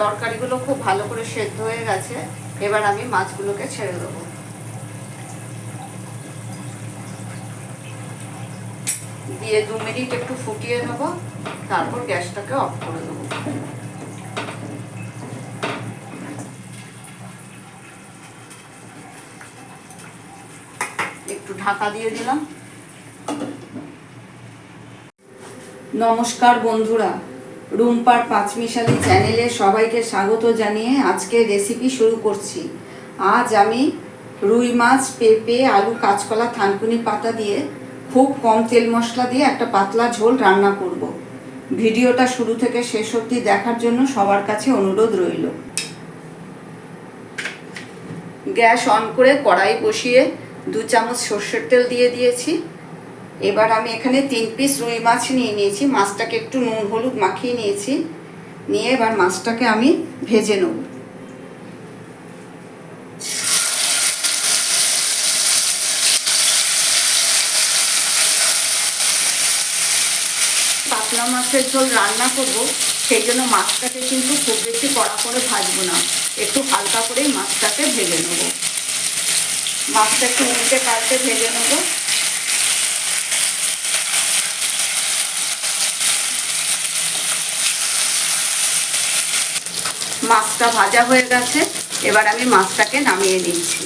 তরকারিগুলো খুব ভালো করে সেদ্ধ হয়ে গেছে, এবার আমি মাছগুলোকে ছেড়ে দেবো। দিয়ে দু মিনিট একটু ফুটিয়ে নেব, তারপর গ্যাসটাকে অফ করে দেবো। একটু ঢাকা দিয়ে দিলাম। নমস্কার বন্ধুরা রুম্পার পাঁচমিশালি চ্যানেলে সবাইকে স্বাগত জানিয়ে আজকে রেসিপি শুরু করছি। আজ আমি রুই মাছ, পেঁপে, আলু, কাঁচকলা, থানকুনি পাতা দিয়ে খুব কম তেল মশলা দিয়ে একটা পাতলা ঝোল রান্না করব। ভিডিওটা শুরু থেকে শেষ অবধি দেখার জন্য সবার কাছে অনুরোধ রইল। গ্যাস অন করে কড়াই বসিয়ে দু চামচ সর্ষের তেল দিয়ে দিয়েছি। এবার আমি এখানে তিন পিস রুই মাছ নিয়ে নিয়েছি। মাছটাকে একটু নুন, হলুদ মাখিয়ে নিয়েছি। নিয়ে এবার মাছটাকে আমি ভেজে নেব। পাতলা মাছের ঝোল রান্না করব, সেই জন্য মাছটাকে কিন্তু খুব বেশি কড়া করে ভাজবো না। একটু হালকা করেই মাছটাকে ভেজে নেব। মাছটা একটু উল্টে পাল্টে ভেজে নেব। মাছটা ভাজা হয়ে গেছে, এবার আমি মাছটাকে নামিয়ে নিচ্ছি।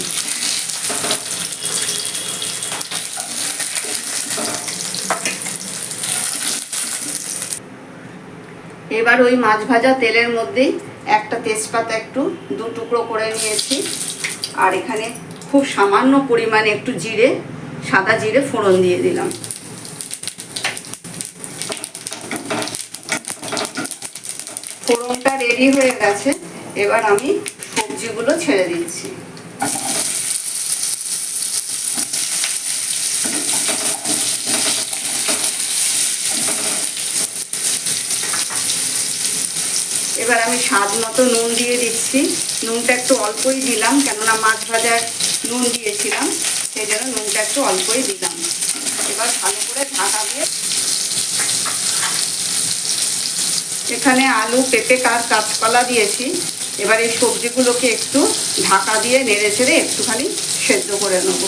এবার ওই মাছ ভাজা তেলের মধ্যেই একটা তেজপাতা একটু দু টুকরো করে নিয়েছি, আর এখানে খুব সামান্য পরিমাণে একটু জিরে, সাদা জিরে ফোড়ন দিয়ে দিলাম। ফোড়নটা রেডি হয়ে গেছে। এবার আমি সবজিগুলো ছেড়ে দিচ্ছি। এবার আমি স্বাদ মতো নুন দিয়ে দিচ্ছি। নুনটা একটু অল্পই দিলাম, কেননা মাছ ভাজার নুন দিয়েছিলাম, সেই জন্য নুনটা একটু অল্পই দিলাম। এবার ভালো করে ঢাকা দিয়ে এখানে আলু, পেঁপে কার কাঁচকলা দিয়েছি। এবার এই সবজিগুলোকে একটু ঢাকা দিয়ে নেড়ে চেড়ে একটুখানি সেদ্ধ করে নেব।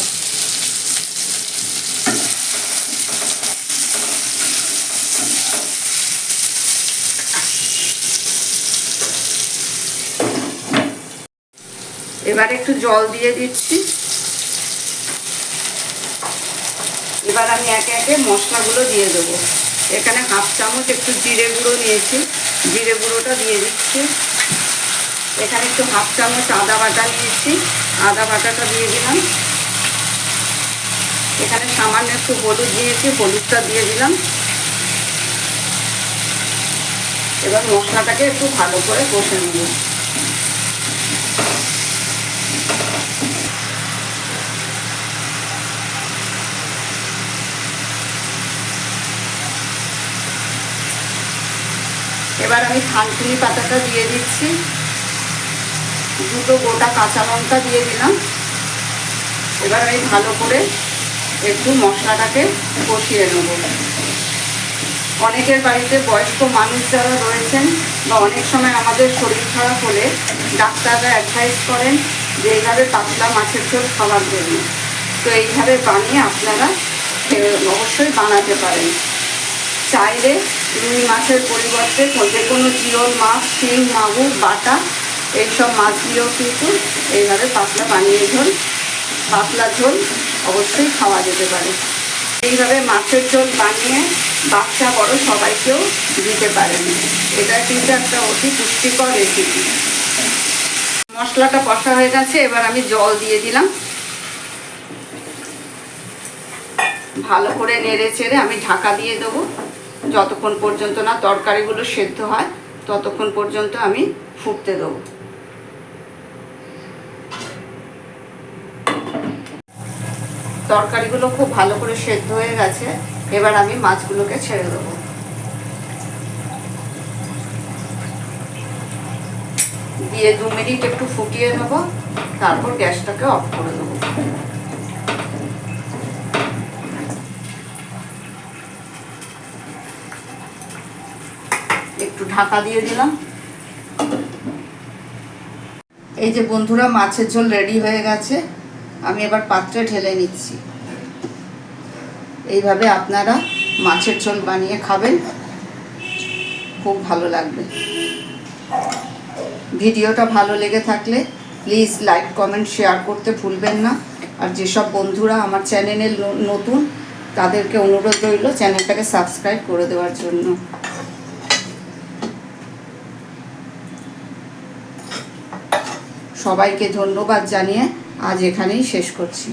এবার একটু জল দিয়ে দিচ্ছি। এবার আমি একে একে মশলাগুলো দিয়ে দেবো। এখানে হাফ চামচ একটু জিরে গুঁড়ো নিয়েছি। জিরে গুঁড়োটা দিয়ে দিচ্ছি। এখানে একটু হাফ চামচ আদা বাটা নিয়েছি। আদা বাটাটা দিয়ে দিলাম। এখানে সামান্য একটু হলুদ দিয়েছি, হলুদটা দিয়ে দিলাম। এবার মশলাটাকে একটু ভালো করে কষে নেব। এবার আমি থানকুনি পাতাটা দিয়ে দিচ্ছি। দুটো গোটা কাঁচা লঙ্কা দিয়ে দিলাম। এবার আমি ভালো করে একটু মশলাটাকে কষিয়ে নেব। অনেকের বাড়িতে বয়স্ক মানুষ যারা রয়েছেন বা অনেক সময় আমাদের শরীর খারাপ হলে ডাক্তাররা অ্যাডভাইস করেন যে এইভাবে পাতলা মাছের ঝোল খাওয়ার জন্য। তো এইভাবে বানিয়ে আপনারা অবশ্যই বানাতে পারেন। চাইলে রুই মাছের পরিবর্তে যে কোনো জিওল মাছ, শিং, মাগুর, বাটা, এইসব মাছ দিয়েও কিন্তু এইভাবে পাতলা বানিয়ে ঝোল, পাতলা ঝোল অবশ্যই খাওয়া যেতে পারে। এইভাবে মাছের ঝোল বানিয়ে বাচ্চা, বড় সবাইকেও দিতে পারেন। এটা কিন্তু একটা অতি পুষ্টিকর রেসিপি মশলাটা কষা হয়ে গেছে, এবার আমি জল দিয়ে দিলাম। ভালো করে নেড়ে চেড়ে আমি ঢাকা দিয়ে দেবো। যতক্ষণ পর্যন্ত না তরকারিগুলো সেদ্ধ হয়, ততক্ষণ পর্যন্ত আমি ফুটতে দেবো। তরকারিগুলো খুব ভালো করে সেদ্ধ হয়ে গেছে, এবার আমি মাছগুলোকে ছেড়ে দেবো। দিয়ে দু মিনিট একটু ফুটিয়ে নেব, তারপর গ্যাসটাকে অফ করে দেবো। ঢাকা দিয়ে দিলাম। এই যে বন্ধুরা, মাছের ঝোল রেডি হয়ে গেছে। আমি এবার পাত্রে ঢেলে নিচ্ছি। এইভাবে আপনারা মাছের ঝোল বানিয়ে খাবেন। খুব ভালো লাগবে। ভিডিওটা ভালো লেগে থাকলে প্লিজ লাইক, কমেন্ট, শেয়ার করতে ভুলবেন না। আর যেসব বন্ধুরা আমার চ্যানেলে নতুন, তাদেরকে অনুরোধ রইল চ্যানেলটাকে সাবস্ক্রাইব করে দেওয়ার জন্য। সবাইকে ধন্যবাদ জানিয়ে আজ এখানেই শেষ করছি।